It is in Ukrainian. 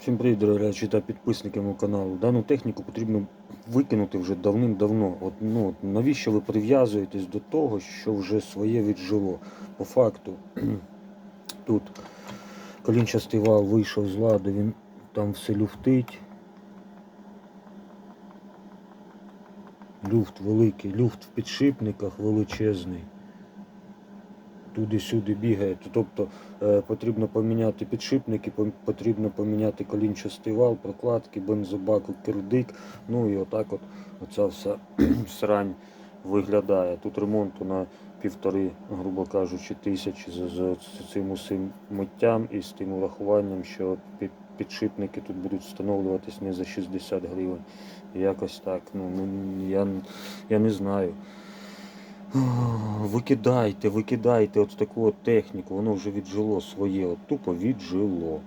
Всім привіт, дорогі та підписники мого каналу. Дану техніку потрібно викинути вже давним-давно. От, ну, навіщо ви прив'язуєтесь до того, що вже своє віджило? По факту, тут колінчастий вал вийшов з ладу, він там все люфтить. Люфт великий, люфт в підшипниках величезний. Туди-сюди бігає. Тобто е, потрібно поміняти підшипники, потрібно поміняти колінчастий вал, прокладки, бензобак, кирдик. Ну і отак от оця вся срань виглядає. Тут ремонту на півтори, грубо кажучи, тисячі з, цим усім миттям і з тим урахуванням, що під, підшипники тут будуть встановлюватись не за 60 гривень. Якось так. Ну, я, я не знаю. Викидайте, викидайте от таку от техніку, воно вже віджило своє, от тупо віджило.